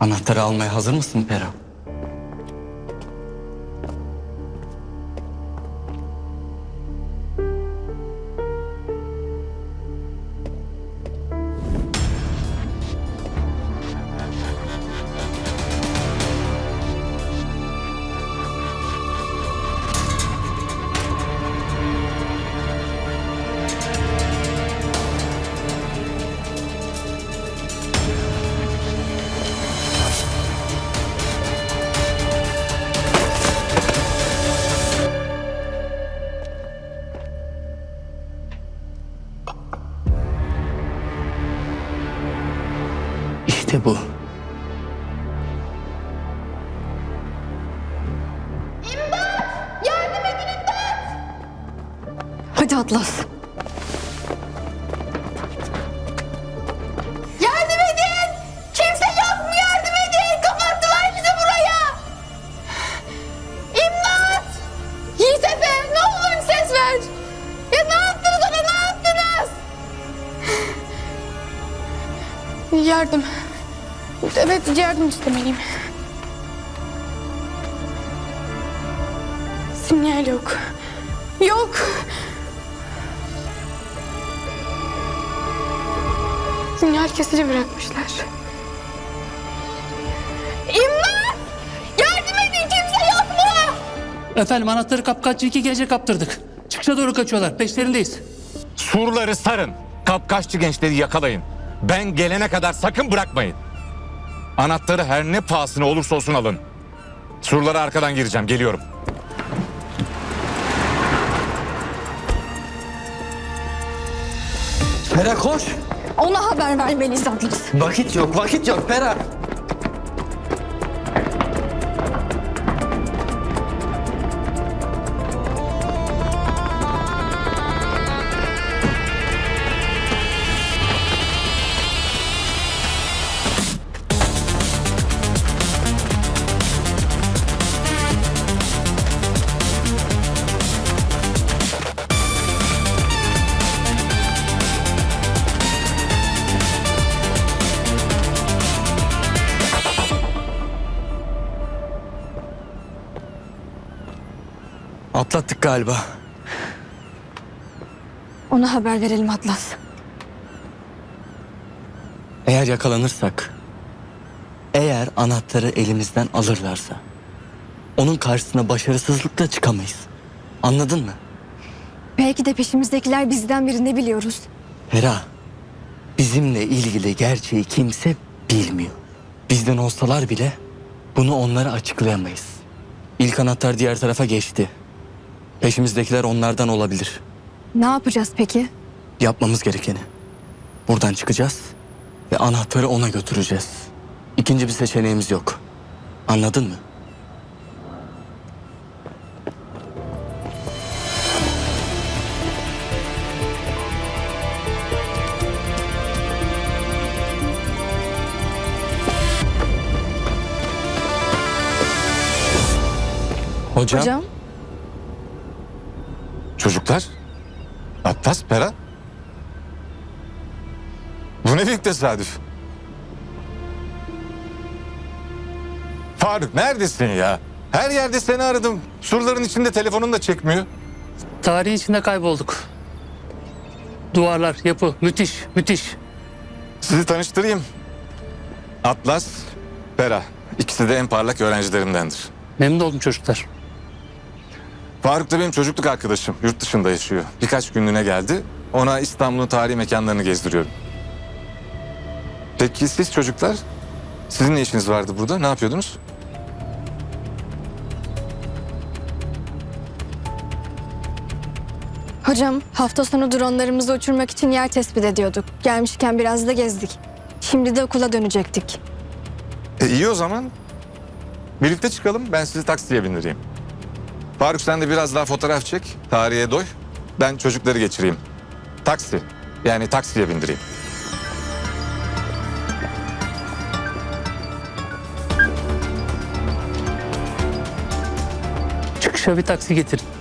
Anahtarı almaya hazır mısın Pera? İşte bu. Hadi Atlas. Yardım edin! Kimse yok mu yardım edin? Kapattılar bizi buraya! İmdat! Yiğit Efe ne olur ses ver! Ya ne yaptınız ona ne yaptınız? Yardım. Evet yardım istemeliyim. Sinyal yok. Yok. Sinyal kesici bırakmışlar. İmdat! Yardım edin kimse yok mu? Efendim anahtarı kapkaççı iki gece kaptırdık. Çıkışa doğru kaçıyorlar. Peşlerindeyiz. Surları sarın. Kapkaççı gençleri yakalayın. Ben gelene kadar sakın bırakmayın. Anahtarı her ne pahasına olursa olsun alın. Surlara arkadan gireceğim. Geliyorum. Pera koş. Ona haber vermeliyiz Atlas. Vakit yok, vakit yok Pera. Atlattık galiba. Ona haber verelim Atlas. Eğer yakalanırsak, eğer anahtarı elimizden alırlarsa, onun karşısına başarısızlıkla çıkamayız. Anladın mı? Belki de peşimizdekiler bizden birini biliyoruz. Hera, bizimle ilgili gerçeği kimse bilmiyor. Bizden olsalar bile bunu onlara açıklayamayız. İlk anahtar diğer tarafa geçti. Peşimizdekiler onlardan olabilir. Ne yapacağız peki? Yapmamız gerekeni. Buradan çıkacağız ve anahtarı ona götüreceğiz. İkinci bir seçeneğimiz yok. Anladın mı? Hocam, Hocam? Çocuklar. Atlas, Pera. Bu ne büyük tesadüf. Faruk neredesin ya? Her yerde seni aradım. Surların içinde telefonun da çekmiyor. Tarihin içinde kaybolduk. Duvarlar, yapı müthiş, müthiş. Sizi tanıştırayım. Atlas, Pera. İkisi de en parlak öğrencilerimdendir. Memnun oldum çocuklar. Faruk da benim çocukluk arkadaşım. Yurt dışında yaşıyor. Birkaç günlüğüne geldi. Ona İstanbul'un tarihi mekanlarını gezdiriyorum. Peki siz çocuklar? Sizin ne işiniz vardı burada? Ne yapıyordunuz? Hocam hafta sonu dronlarımızı uçurmak için yer tespit ediyorduk. Gelmişken biraz da gezdik. Şimdi de okula dönecektik. E iyi o zaman. Birlikte çıkalım. Ben sizi taksiye bindireyim. Faruk sen de biraz daha fotoğraf çek. Tarihe doy. Ben çocukları geçireyim. Taksi. Yani taksiye bindireyim. Çıkışa bir taksi getirin.